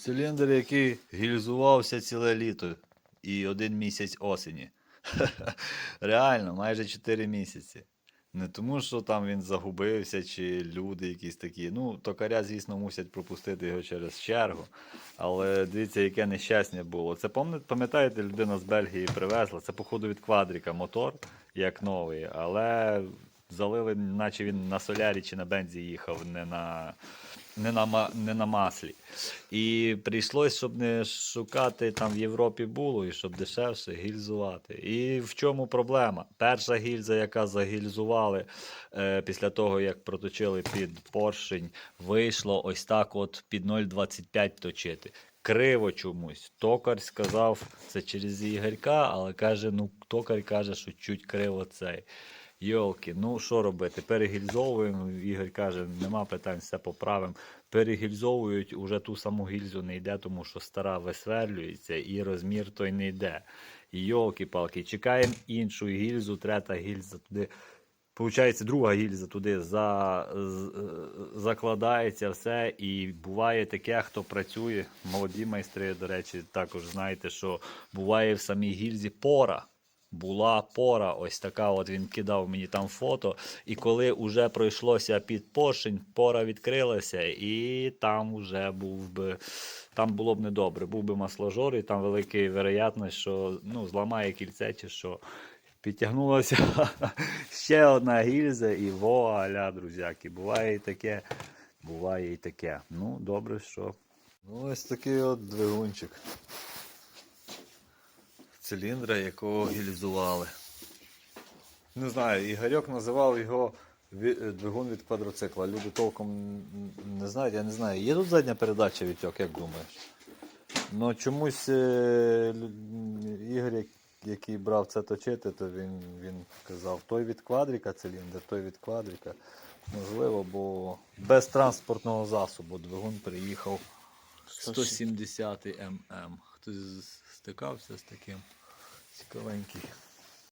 Циліндр, який гільзувався ціле літо і один місяць осені. Реально, майже 4 місяці. Не тому, що там він загубився, чи люди якісь такі. Ну, токаря, звісно, мусять пропустити його через чергу. Але дивіться, яке нещастя було. Це пам'ят- пам'ятаєте, людина з Бельгії привезла. Це, походу, від квадрика мотор, як новий, але залили, наче він на солярі чи на бензі їхав, не на, не на, не на маслі. І прийшлось, щоб не шукати там в Європі було, і щоб дешевше гільзувати. І в чому проблема? Перша гільза, яка загільзували е, після того, як проточили під поршень, вийшло ось так: от під 0,25 точити. Криво чомусь. Токар сказав, це через Ігорька, але каже, ну токар каже, що чуть криво цей. Йолки, ну що робити? Перегільзовуємо. Ігор каже, нема питань, все поправимо. Перегільзовують, уже ту саму гільзу не йде, тому що стара висверлюється і розмір той не йде. Йолки-палки, чекаємо іншу гільзу, третя гільза туди. Получається, друга гільза туди за, закладається все. І буває таке, хто працює, молоді майстри, до речі, також знаєте, що буває в самій гільзі пора. Була пора, ось така. От він кидав мені там фото. І коли вже пройшлося під поршень, пора відкрилася, і там вже був би. Там було б недобре. Був би масложор, і там велика вероятність, що ну, зламає кільце чи що. Підтягнулася ще одна гільза, і вуаля, друзяки. Буває і таке, буває і таке. Ну, добре, що. Ну, ось такий от двигунчик циліндра, якого гільзували. Не знаю, Ігорьок називав його е, двигун від квадроцикла. Люди толком не знають, я не знаю. Є тут задня передача Вітьок, як думаєш? Ну чомусь е, Ігор, який брав це точити, то він, він казав, той від квадрика циліндр, той від квадрика. Можливо, бо без транспортного засобу двигун приїхав 170 ММ. Хтось стикався з таким цікавенький.